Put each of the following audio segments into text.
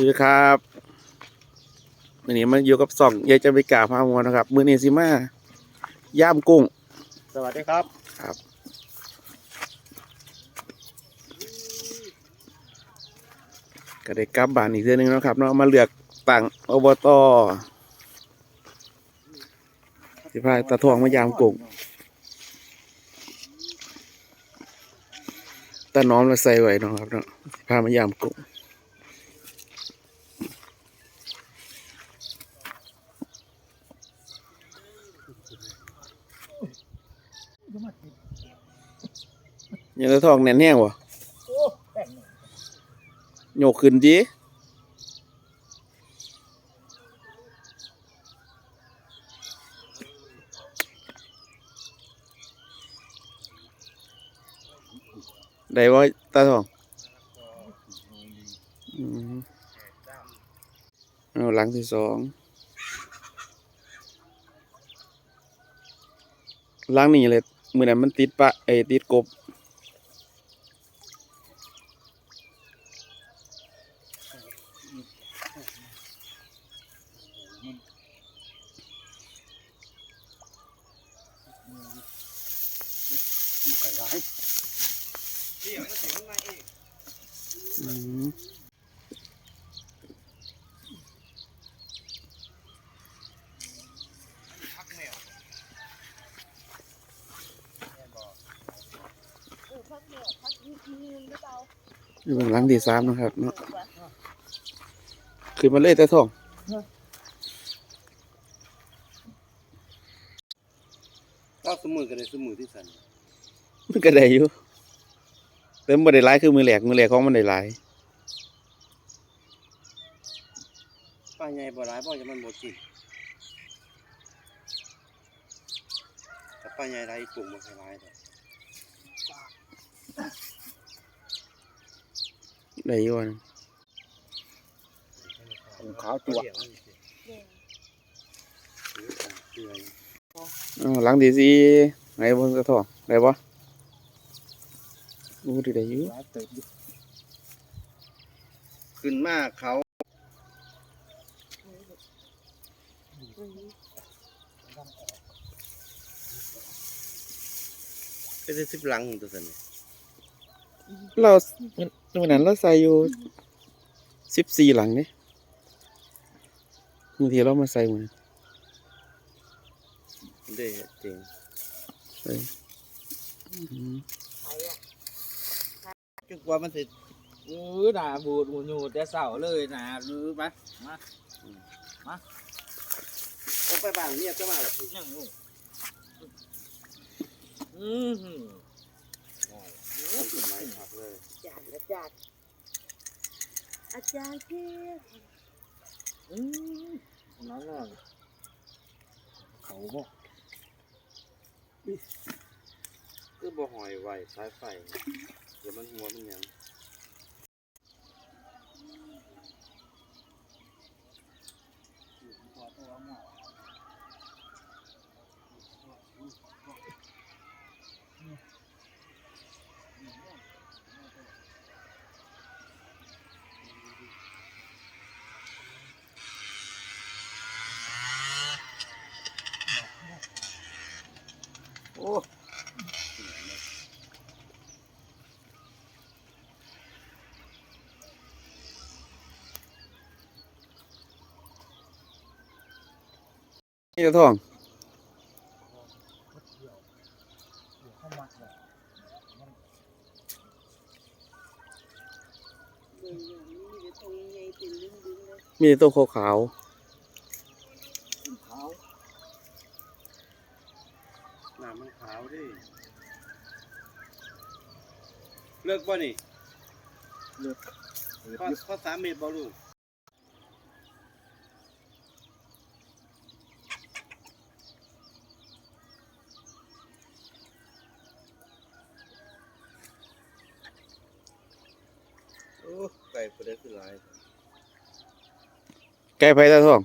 คือครับวันนี้มันอยู่กับสองยายจะไปกราบพามัวนะครับ มือนี้สิมาย่ามกุ้ง สวัสดีครับ ครับ ก็ได้กลับบ้านอีกเทื่อนึงแล้วครับเนาะมาเลือกตั้งอบตสิพาตาทองมายามกุ้งตาน้อมมาใส่ไว้เนาะครับเนาะสิพามายามกุ้ง ยังตาทองแน่นแห้งวะโยกขึ้นดีได้ว่าตาทองอืมเอาหลังที่สองหลังนี่เลย มือนั้นมันติดปะเอยติดกบ อืม นี่เป็นหลังที่สามนะครับเนาะขึ้นมาเลยแต่ทองก็สมือกันเลยสมือที่สันมันก็ได้อยู่แต่มันบ่ได้หลายคือมือแหลกมือแหลกของมันได้หลายป้าใหญ่บ่ร้ายบ่จะมันบ่กินแต่ป้าใหญ่ร้ายกลุ่มมันร้ายแต่ ได้อยู่อันขาวตัวเชื่อยอ้าวหลังที่สี่ไหนบนกระทองได้ปะโอ้ดีได้อยู่ขึ้นมาเขาเป็นสิบหลังตัวสันเราวันนั้นเราใส่อยู่สิบสี่หลังเนี่ยบางทีเรามาใส่หมันเด้จริงใส่อืมจึกว่ามันสิอือหนาบูดหูยูแต่เสาเลยหนาหรือปะมาเอาไปบ้านเมียจะมาละสิยังงูอือหือต้นไม้ผักเลยอา จารย์อาจารย์ อาจารย์เทพอืมนั่นน่ะเขาบอกคือบ่หอยไหวสายไฟเดี๋ยวมันหัวมันหยัง นี่กระทองเบิ่งอย่างนี้มีแต่ตรงใหญ่ๆเป็นดึงๆเลยมีแต่ตัวขาวเขาน้ำมันขาวดิ เลิกบ่นี่ เลือดพอพอสามเมตรบ่ลูก ก่ประเดี๋ยวคือหลายๆไก่ไผ่ตาทอง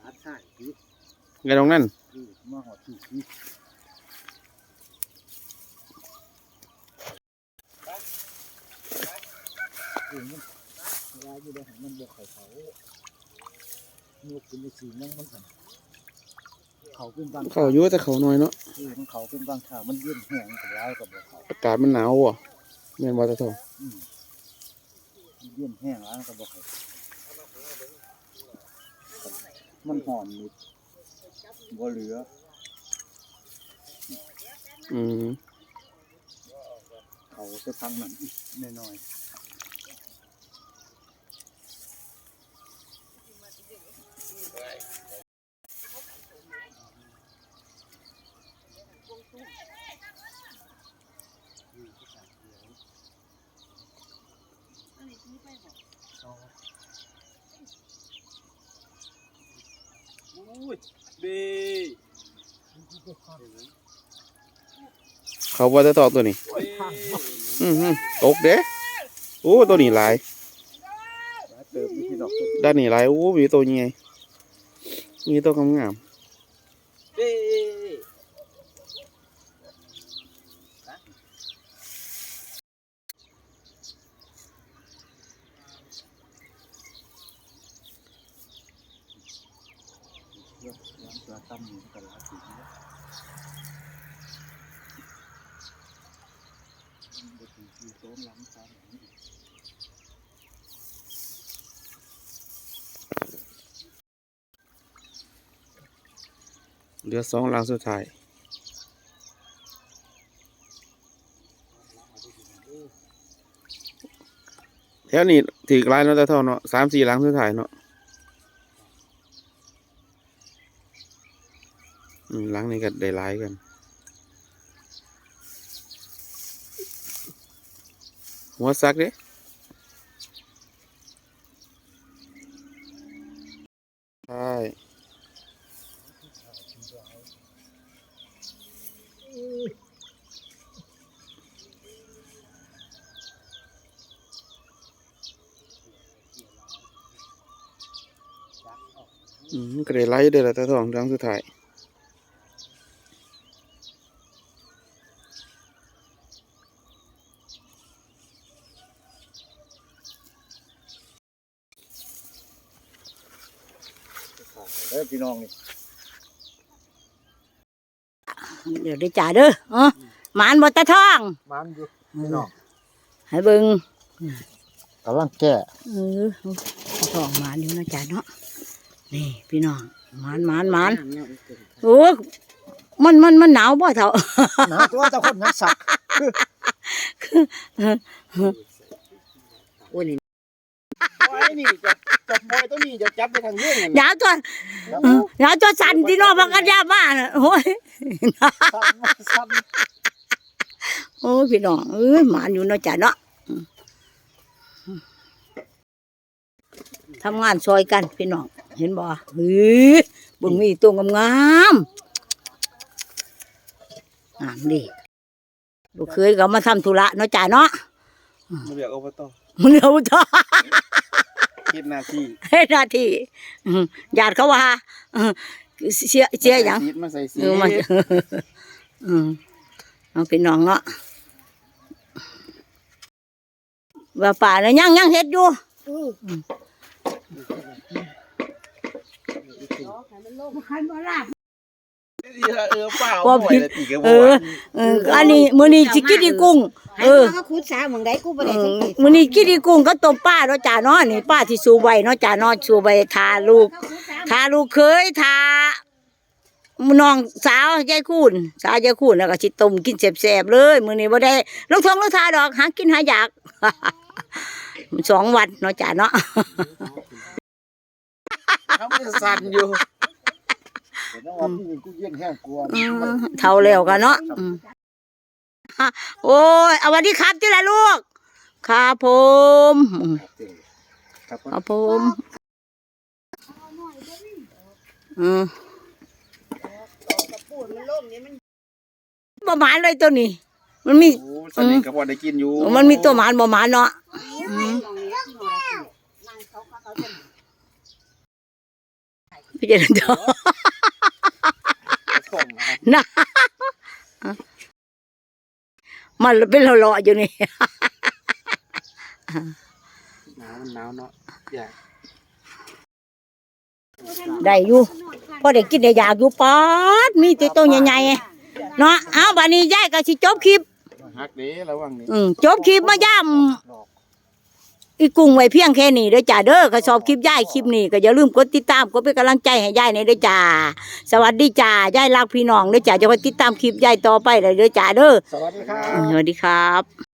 ร้านใช่คือไก่ตรงนั้นมาหอดถูกคือเวลาอยู่ได้ให้มันบ่เขาเขานกเป็นสีนั่งมันหันเขาเป็นบางเขาอยู่แต่เขาน้อยเนาะคือมันเขาเป็นบางข่าวมันเย็นแห้งกับร้ายกับบ่เขาอากาศมันหนาวอะแม่นบ่ตาทองอืมมัน เย็นแห้งแล้วก็บอกให้มันหอมนิดบ่เหลือ อืม เขาจะพังมันอีกน้อยอย เบเขาบ่ตาทองตัวนี้เว้ยอือหือตกเด้โอ้ตัวนี้หลายๆเติมวิธีดอกตัวด้านนี้หลายโอ้มีตัวใหญ่มีตัวงาม เบ้ เพื่อย้ำ ตั้มอยู่กันลายปีแล้วมันบ่ถึงที่โซนหลังตามอย่างนี้ๆเหลือสองหลังสุดท้ายแถวนี้ถือหลายเนาะตาทองเนาะสามสี่หลังสุดท้ายเนาะ อืมหลังนี้ก็ได้หลายกันหัวซักเด้ใช่อืมก็ได้ไล่เด้อละตาทองหลังสุดท้าย เด้อพี่น้องนี่เดี๋ยวได้จ่าเด้อเออหมานบ่ตะท่อง มันอยู่พี่น้องให้เบิ่งกำลังแก้เออตะท่องหมานอยู่นะจ่าเนาะนี่พี่น้องหมานหมานหมานโอ้มันมันมันหนาวบ่เท่านะตัวเจ้าคนนักสัก โอ้นี่ ไว้นี่จะจะปล่อยตัวนี้จะจับไปทางเรื่องนั่นหนาวตัวเออหนาวตัวสั่นที่นอกมันก็ยาบ้าน่ะโอ้ยโอ้ยพี่น้องเอ้ยหมานอยู่เนาะจ่าเนาะทำงานซอยกันพี่น้องเห็นบ่เฮ้ยบิ่งมีตัวงามๆงามดิลูกเคยก็มาทำธุระเนาะจ่าเนาะเรียกอบต มึงเอาต่อคิดหน้าที่ให้หน้าที่อืมญาติเขาว่าเออเสียเสียหยังซีดมาใส่ซีเออมาอืมเอาพี่น้องเนาะว่าป่าเนี่ยยังยังเฮ็ดอยู่เออเปล่าว่าผิดป ล่อยแล้วตีกระบเอออเอออันนี้มื้อนี้สิกินอีกุ้งเออเขาคุดสาหมองใดกูบ่เอได้อสังเกตมื้อนี้กินอีกุ้งก็ต้มป้าเนาะจ้าเนาะนี่ป้าที่สูไว้เนาะจ้าเนาะสูไว้ทาลูกเขาคุดสาทาลูกเคยทาน้องสาวยายคูนสาวยายคูนแล้วก็สิต้มกินแซ่บๆเลยมื้อนี้บ่ได้ลูกทองลูกทาดอกหากินหาอยากสองวันเนาะจ้าเนาะเขาไม่สั่นอยู่ เห็นว่าพี่กูเยี่ยงแห้งกลัวอืมเท่าแล้วกันเนาะอืมฮะโอ้ยเอาสวัสดีครับที่ละลูกครับผมอืมครับครับผมอืมประมาณเลยตัวนี้ มันมี โอ้สนิทกับพอได้กินอยู่มันมีตัวหมานประมาณเนาะอืมพี่เจริญเจ้าส่งมา นะมันเป็นหล่อๆอยู่นี่หนาาวมันหนาวเนาะอยากได้อยู่พอได้กินได้อยากอยู่ปอดมีแติโตวใหญ่ๆเนาะเอาบัดนี้ยายก็สิจบคลิปฮักเด้ระวังนี่อืมจบคลิปมาย่ำ อีกุ้งไว้เพียงแค่นี้เด้อจ้าเด้อก็ชอบคลิปยายคลิปนี้ก็อย่าลืมกดติดตามกดเป็นกำลังใจให้ยายในอยเด้อจ้า สวัสดีจ้ายายรักพี่น้องเด้อจ้าจะคอยติดตามคลิปยายต่อไปเลยเด้อจ้าเด้อสวัสดีครับอืมสวัสดีครับ